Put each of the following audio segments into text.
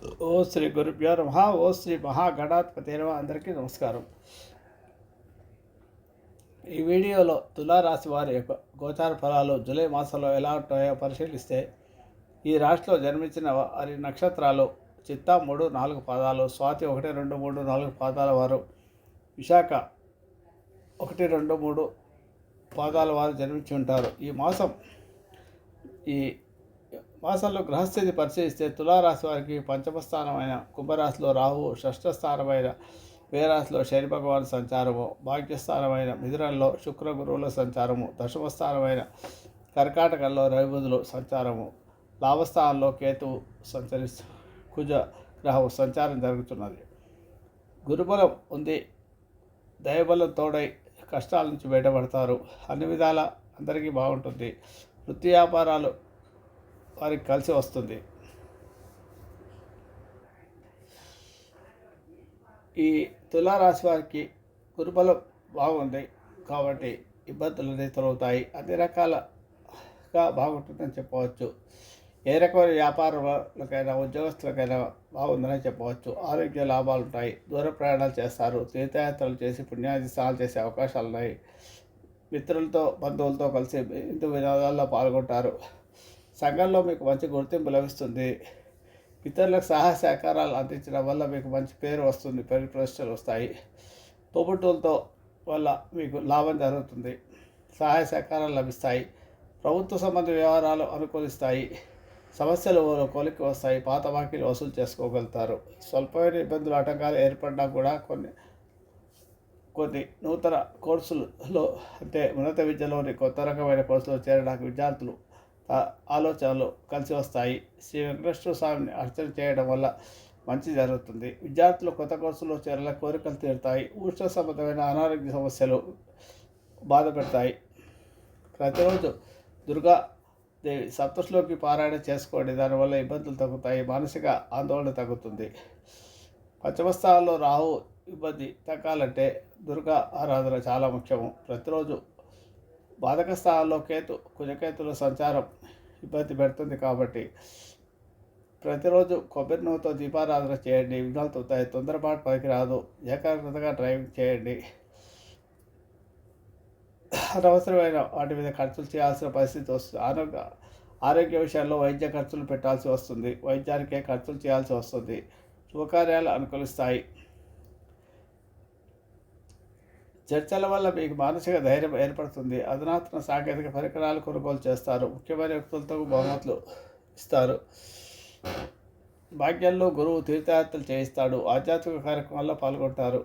ఓ శ్రీ గురుభ్యో నమ. ఓ శ్రీ మహాగణాధిపతి నమ. అందరికీ నమస్కారం. ఈ వీడియోలో తులారాశి వారి యొక్క గోచార ఫలాలు జూలై మాసంలో ఎలా ఉంటాయో పరిశీలిస్తే ఈ రాశిలో జన్మించిన వారి నక్షత్రాలు చిత్తా మూడు నాలుగు పాదాలు స్వాతి ఒకటి రెండు మూడు నాలుగు పాదాల వారు విశాఖ ఒకటి రెండు మూడు పాదాల వారు జన్మించి ఉంటారు. ఈ మాసం ఈ మాసంలో గ్రహస్థితి పరిశీలిస్తే తులారాశి వారికి పంచమ స్థానమైన కుంభరాశిలో రాహు షష్ఠ స్థానమైన వేరాశిలో శని భగవాన్ సంచారము భాగ్యస్థానమైన మిథునంలో శుక్ర గురువుల సంచారము దశమ స్థానమైన కర్కాటకంలో రవిబుధులు సంచారము. లాభస్థానంలో కేతువు సంచరి కుజ గ్రహం సంచారం జరుగుతున్నది. గురుబలం ఉంది. దయబలం తోడై కష్టాల నుంచి బయటపడతారు. అన్ని విధాల అందరికీ బాగుంటుంది. వృత్తి వ్యాపారాలు వారికి కలిసి వస్తుంది. ఈ తులారాశి వారికి గురుబలం బాగుంది కాబట్టి ఇబ్బందులు అనేది తొలగుతాయి. అన్ని రకాలుగా బాగుంటుందని చెప్పవచ్చు. ఏ రకమైన వ్యాపారాలకైనా ఉద్యోగస్తులకైనా బాగుందని చెప్పవచ్చు. ఆరోగ్య లాభాలు ఉంటాయి. దూర ప్రయాణాలు చేస్తారు. తీర్థయాత్రలు చేసి పుణ్యాది స్నానాలు చేసే అవకాశాలు ఉన్నాయి. మిత్రులతో బంధువులతో కలిసి హిందూ వినోదాల్లో పాల్గొంటారు. సంఘంలో మీకు మంచి గుర్తింపు లభిస్తుంది. ఇతరులకు సహాయ సహకారాలు అందించడం వల్ల మీకు మంచి పేరు వస్తుంది పేరు ప్రతిష్టలు వస్తాయి. తోబుట్టులతో వల్ల మీకు లాభం జరుగుతుంది. సహాయ సహకారాలు లభిస్తాయి. ప్రభుత్వ సంబంధ వ్యవహారాలు అనుకూలిస్తాయి. సమస్యలు కొలికి వస్తాయి. పాత బాకీలు వసూలు చేసుకోగలుగుతారు. స్వల్పమైన ఇబ్బందులు ఆటంకాలు ఏర్పడినా కూడా కొన్ని కొన్ని నూతన కోర్సులలో అంటే ఉన్నత విద్యలోని కొత్త రకమైన కోర్సులో చేరడానికి విద్యార్థులు ఆలోచనలు కలిసి వస్తాయి. శ్రీ వెంకటేశ్వర స్వామిని అర్చన చేయడం వల్ల మంచి జరుగుతుంది. విద్యార్థులు కొత్త కోర్సులో చేరాల కోరికలు తీరుతాయి. ఉష్ణ సంబంధమైన అనారోగ్య సమస్యలు బాధ పెడతాయి ప్రతిరోజు దుర్గా దేవి సప్తశ్లోకి పారాయణ చేసుకోండి. దానివల్ల ఇబ్బందులు తగ్గుతాయి. మానసిక ఆందోళన తగ్గుతుంది. పంచమస్థానంలో రాహు ఇబ్బంది తగ్గాలంటే దుర్గా ఆరాధన చాలా ముఖ్యము. ప్రతిరోజు బాధక స్థానంలో కేతు కుజకేతుల సంచారం ఇబ్బంది పెడుతుంది కాబట్టి ప్రతిరోజు కొబ్బరి నూనెతో దీపారాధన చేయండి. విఘ్నాలు తొందరపాటు తొందరపాటు పనికి రాదు ఏకాగ్రతగా డ్రైవింగ్ చేయండి. అనవసరమైన వాటి మీద ఖర్చులు చేయాల్సిన పరిస్థితి వస్తుంది. ఆరోగ్య ఆరోగ్య విషయాల్లో వైద్య ఖర్చులు పెట్టాల్సి వస్తుంది. వైద్యానికే ఖర్చులు చేయాల్సి వస్తుంది. శుభకార్యాలు అనుకూలిస్తాయి. చర్చల వల్ల మీకు మానసిక ధైర్యం ఏర్పడుతుంది. అధునాతన సాంకేతిక పరికరాలు కొనుగోలు చేస్తారు. ముఖ్యమైన వ్యక్తులతో బహుమతులు ఇస్తారు. భాగ్యంలో గురువు తీర్థయాత్రలు చేయిస్తాడు. ఆధ్యాత్మిక కార్యక్రమాల్లో పాల్గొంటారు.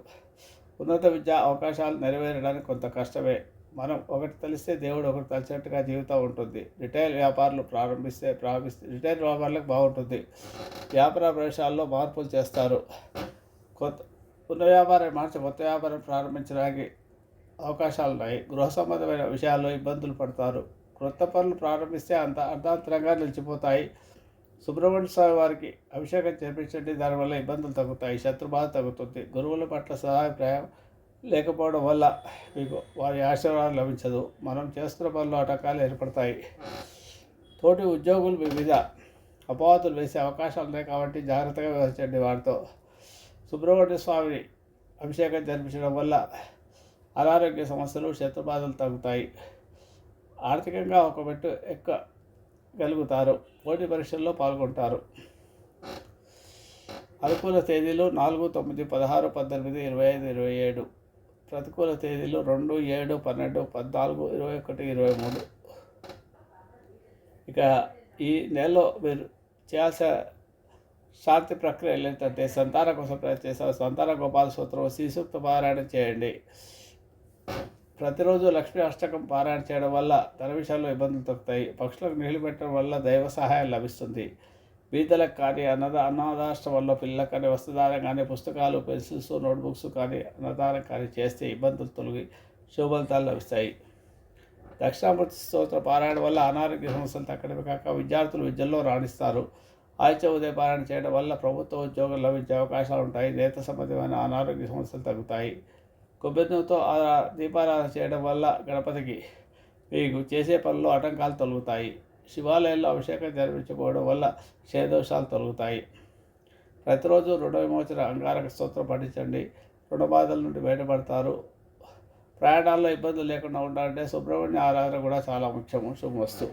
ఉన్నత విద్యా అవకాశాలు నెరవేరడానికి కొంత కష్టమే. మనం ఒకటి తెలిస్తే దేవుడు ఒకటి తలిచినట్టుగా జీవితం ఉంటుంది. రిటైల్ వ్యాపారులు ప్రారంభిస్తే ప్రారంభిస్తే రిటైల్ వ్యాపారాలకు బాగుంటుంది. వ్యాపార ప్రదేశాల్లో మార్పులు చేస్తారు. కొత్త ఉన్న వ్యాపారం మార్చి కొత్త వ్యాపారం ప్రారంభించడానికి అవకాశాలు ఉన్నాయి గృహ సంబంధమైన విషయాల్లో ఇబ్బందులు పడతారు. క్రొత్త పనులు ప్రారంభిస్తే అంత అర్ధాంతరంగా నిలిచిపోతాయి. సుబ్రహ్మణ్య స్వామి వారికి అభిషేకం చేపించండి. దానివల్ల ఇబ్బందులు తగ్గుతాయి. శత్రుబాధ తగ్గుతుంది. గురువుల పట్ల సహాయప్రాయం లేకపోవడం వల్ల మీకు వారి ఆశీర్వాదం లభించదు. మనం చేస్తున్న పనులు ఆటంకాలు ఏర్పడతాయి. తోటి ఉద్యోగులు మీ మీద అపవాదులు వేసే అవకాశాలు ఉన్నాయి కాబట్టి జాగ్రత్తగా వ్యవహరించండి వారితో. సుబ్రహ్మణ్య స్వామిని అభిషేకం జరిపించడం వల్ల అనారోగ్య సమస్యలు శత్రుబాధలు తగ్గుతాయి. ఆర్థికంగా ఒక మెట్టు ఎక్కగలుగుతారు. పోటీ పరీక్షల్లో పాల్గొంటారు. అనుకూల తేదీలు నాలుగు తొమ్మిది పదహారు పద్దెనిమిది ఇరవై ఐదు ఇరవై ఏడు. ప్రతికూల తేదీలు రెండు ఏడు పన్నెండు పద్నాలుగు ఇరవై ఒకటి ఇరవై మూడు. ఇక ఈ నెలలో మీరు చేయాల్సిన శాంతి ప్రక్రియలు ఏంటంటే సంతాన కోసం ప్రయత్నిస్తారు సంతాన గోపాల సూత్రం శ్రీసూక్త పారాయణ చేయండి. ప్రతిరోజు లక్ష్మీ అష్టకం పారాయణ చేయడం వల్ల ధన విషయాల్లో ఇబ్బందులు తగ్గుతాయి పక్షులకు నీళ్ళు పెట్టడం వల్ల దైవ సహాయం లభిస్తుంది. బీదలకు కానీ అన్నద అనాథాశ్రమంలో పిల్లలకు కానీ వస్త్రదానం కానీ పుస్తకాలు పెన్సిల్స్ నోట్బుక్స్ కానీ అన్నదానం కానీ చేస్తే ఇబ్బందులు తొలగి శుభఫలితాలు లభిస్తాయి. దక్షిణామూర్తి స్తోత్ర పారాయణ వల్ల అనారోగ్య సమస్యలు తగ్గడమే కాక విద్యార్థులు విద్యల్లో రాణిస్తారు. ఆదిత్య ఉదయపారాయణ చేయడం వల్ల ప్రభుత్వ ఉద్యోగం లభించే అవకాశాలు ఉంటాయి. నేత సంబంధమైన అనారోగ్య సమస్యలు తగ్గుతాయి. కొబ్బరితో దీపారాధన చేయడం వల్ల గణపతికి మీకు చేసే పనుల్లో ఆటంకాలు తొలుగుతాయి. శివాలయంలో అభిషేకం జరిపించుకోవడం వల్ల క్షయదోషాలు తొలుగుతాయి. ప్రతిరోజు రుణ విమోచన అంగారక స్తోత్రం పఠించండి. రుణ బాధల నుండి బయటపడతారు. ప్రయాణాల్లో ఇబ్బందులు లేకుండా ఉండాలంటే సుబ్రహ్మణ్య ఆరాధన కూడా చాలా ముఖ్యము శుభవస్తు